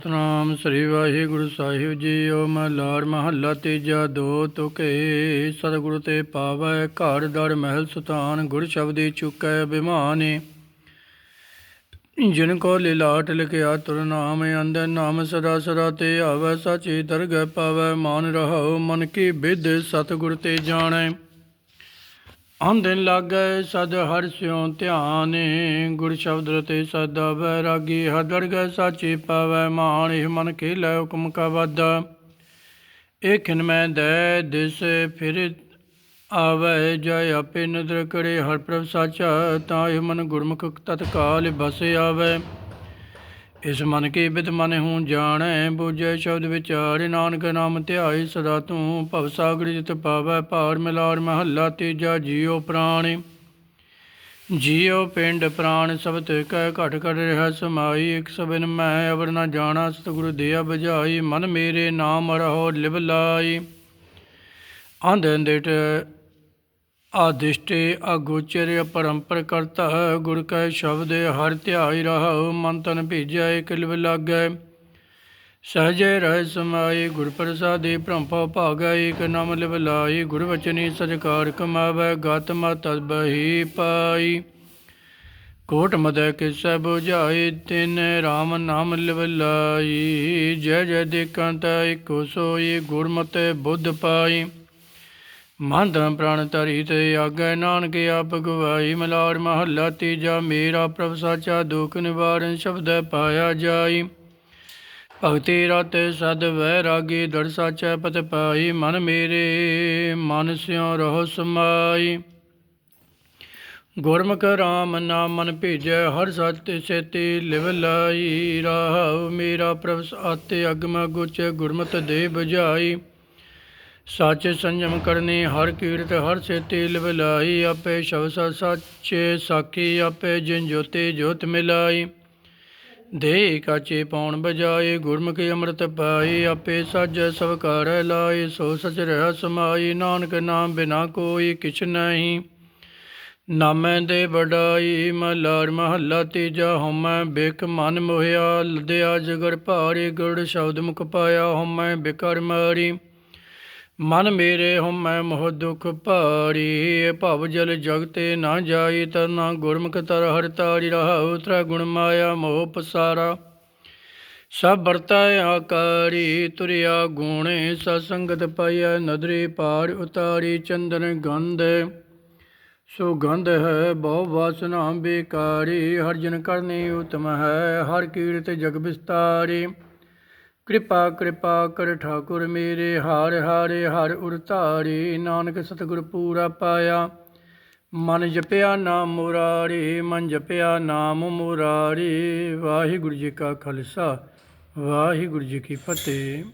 ਸਤਨਾਮ ਸ੍ਰੀ Waheguru Sahib ji JIO ਮਹਲਾਰ ਮਹੱਲਾ ਤੀਜਾ ਦੋ ਤੁਕੇ। ਸਤਿਗੁਰੂ ਤੇ ਪਾਵੈ ਘਰ ਦਰ ਮਹਿਲ ਸੁਤਾਨ ਗੁਰ ਸ਼ਬਦੀ ਚੁਕੈ ਬਿਮਾਨੇ। ਜਿਨ ਕੋ ਲਿਲਾਟ ਲਿਖਿਆ ਤੁਰ ਨਾਮ ਅੰਦਰ ਨਾਮ ਸਦਾ ਸਦਾ ਤੇ ਆਵੈ, ਸਾਚੀ ਦਰਗਹਿ ਪਾਵੈ। ਮਾਨ ਰਹੋ ਮਨ ਕੀ ਵਿਦ ਸਤਿਗੁਰ ਤੇ ਜਾਣੈ। ਆਂਦਨ ਲਾਗੈ ਸਦ ਹਰਿ ਸਿਉ ਧਿਆਨੇ, ਗੁਰ ਸ਼ਬਦ ਰਤੇ ਸਦਾ ਬੈਰਾਗੀ ਹਦਰ ਗੈ ਸਾਚੀ ਪਾਵੈ ਮਾਨ ਇਹ ਮਨ ਕੇ ਲੈ ਹੁਕਮ ਕਾ ਵਾਦਾ ਇਹ ਖਿਨ ਮੈਂ ਦੈ ਦਿਸ, ਫਿਰ ਆਵੈ ਜੈ ਆਪੇ ਨਦਰ ਕਰੇ, ਹਰ ਪ੍ਰਭ ਸਾਚਾ, ਤਾਂ ਇਹ ਮਨ ਗੁਰਮੁਖ ਤਤਕਾਲ ਬਸ ਆਵੈ। ਇਸ ਮਨ ਕੀ ਬਿਦ ਮਨ ਹੂੰ ਜਾਣੈ, ਬੁਝੈ ਸ਼ਬਦ ਵਿਚਾਰੇ, ਨਾਨਕ ਨਾਮ ਧਿਆਈ ਸਦਾ ਤੂੰ, ਭਵ ਸਾਗਰ ਜਿਤ ਪਾਵੈ ਪਾਰ ਮਿਲਾਰ ਮਹੱਲਾ ਤੀਜਾ ਜੀਉ ਪ੍ਰਾਣ। ਜੀਉ ਪਿੰਡ ਪ੍ਰਾਣ ਸਬਤ ਕਹਿ ਘਟ ਘਟ ਰਿਹਾ ਸਮਾਈ, ਇਕ ਸਬਨ ਮੈਂ ਅਵਰ ਨਾ ਜਾਣਾ, ਸਤਿਗੁਰੂ ਦਿਆ ਬੁਝਾਈ, ਮਨ ਮੇਰੇ ਨਾਮ ਰਹੋ ਲਿਵ ਲਾਈ। ਅੰਧ ਅੰਧਟ ਆਦਿਸ਼ਟੇ ਅਗੋਚਰ ਪਰੰਪਰ ਕਰਤਾ ਗੁਰ ਕੈ ਸ਼ਬਦ ਹਰ ਧਿਆਈ ਰਹਾਉ ਮਨ ਤਨ ਭੀਜੈ ਕਿਲਵ ਲਾਗੈ। ਸਹਜੇ ਰਹਿ ਸਮਾਈ ਗੁਰ ਪ੍ਰਸਾਦੀ ਭ੍ਰਮਪਾ ਭਾਗੈ ਏਕ ਨਾਮ ਲਿਵ ਲਾਈ ਗੁਰ ਵਚਨੀ ਸਜਕਾਰ ਕਮਾਵੈ, ਗਤ ਮਤ ਬਹੀ ਪਾਈ। ਕੋਟ ਮਦੈ ਕਿਸੈ 부ਝਾਈ ਤਿਨ RAM ਨਾਮ ਲਿਵ ਲਾਈ। ਜੈ ਜੈ ਦੇਖਾਂ ਤਾ ਇਕੋ ਸੋਈ ਗੁਰਮਤਿ ਬੁੱਧ ਪਾਈ। ਮਨ ਧਨ ਪ੍ਰਾਣ ਧਰੀ ਤੇ ਆਗੈ ਨਾਨਕ ਆਪ ਗਵਾਈ ਮਲਾਰ ਮਹੱਲਾ ਤੀਜਾ, ਮੇਰਾ ਪ੍ਰਭ ਸਾਚਾ ਦੁਖ ਨਿਵਾਰਨ ਸ਼ਬਦ ਪਾਇਆ ਜਾਈ। ਭਗਤੀ ਰਤ ਸਦ ਵੈ ਰਾਗੀ, ਦੜ ਸਾਚੈ ਪਤ ਪਾਈ, ਮਨ ਮੇਰੇ, ਮਨ ਸਿਉ ਰਹੋ ਸਮਾਈ। ਗੁਰਮੁਖ ਰਾਮ ਨਾਮ ਮਨ ਭੇਜੈ, ਹਰ ਸਤਿ ਸੇਤੀ ਲਿਵ ਲਾਈ। ਰਾਹ ਮੇਰਾ ਪ੍ਰਭ ਆਤੇ ਅਗਮ ਗੁਚ ਗੁਰਮਤਿ ਦੇ 부ਝਾਈ ਸੱਚ ਸੰਜਮ ਕਰਨੀ, ਹਰ ਕੀਰਤ, ਹਰ ਸੇਤੀ ਲਿਵ ਆਪੇ ਸ਼ਬਦ ਸਤਿ ਸਾਚੇ ਸਾਖੀ, ਆਪੇ ਜਿਨ ਜੋਤੀ ਜੋਤ ਮਿਲਾਈ। ਦੇ ਕਾਚੇ ਪਾਉਣ ਬਜਾਏ, ਗੁਰਮੁਖੀ ਅੰਮ੍ਰਿਤ ਪਾਈ, ਆਪੇ ਸਜ ਸਭ ਕਰ ਲਾਈ ਸੋ ਸਚ ਰਹਿ ਸਮਾਈ, ਨਾਨਕ ਨਾਮ ਬਿਨਾ ਕੋਈ ਕਿਛ ਨਹੀਂ। ਨਾਮੈ ਦੇ ਵਡਾਈ ਮਲਾਰ ਮਹੱਲਾ ਤੀਜਾ ਹਉਮੈ ਬਿਕ ਮਨ ਮੋਹਿਆ, ਲਦਿਆ ਜਗਰ ਭਾਰੀ, ਗੁੜ ਸ਼ਬਦ ਮੁਖ ਪਾਇਆ, ਹਉਮੈ ਬਿਕਰ ਮਾਰੀ। ਮਨ ਮੇਰੇ ਹਉਮੈ ਮੋਹ ਦੁਖ ਭਾਰੀ। ਭਵ ਜਲ ਜਗਤੇ ਨਾ ਜਾਈ, ਤਰਨਾ ਗੁਰਮੁਖ ਤਰ ਹਰ ਤਾਰੀ ਰਹਾਉ, ਤ੍ਰੈ ਗੁਣ ਮਾਇਆ ਮੋਹ ਪਸਾਰਾ। ਸਭ ਵਰਤੈ ਆਕਾਰੀ, ਤੁਰਿਆ ਗੁਣੇ ਸੰਗਤ ਪਾਈਐ, ਨਦਰੀ ਪਾਰ ਉਤਾਰੀ, ਚੰਦਨ ਗੰਧ। ਸੁਗੰਧ ਹੈ, ਬਹੁ ਵਾਸਨਾ ਬੇਕਾਰੀ, ਹਰ ਜਨ ਕਰਨੀ ਉਤਮ ਹੈ, ਹਰ ਕੀਰਤ ਜਗ ਵਿਸਤਾਰੀ। ਕਿਰਪਾ ਕਿਰਪਾ ਕਰ ਠਾਕੁਰ ਮੇਰੇ, ਹਾਰ, ਹਾਰੇ, ਹਰ ਉਰ ਉਰਤਾਰੀ ਨਾਨਕ ਸਤਿਗੁਰ ਪੂਰਾ ਪਾਇਆ। ਮਨ ਜਪਿਆ ਨਾਮ ਮੁਰਾਰੀ, ਮਨ ਜਪਿਆ ਨਾਮ ਮੁਰਾਰੀ। ਵਾਹਿਗੁਰੂ ਜੀ ਕਾ ਖਾਲਸਾ, ਵਾਹਿਗੁਰੂ ਜੀ ਕੀ ਫਤਿਹ।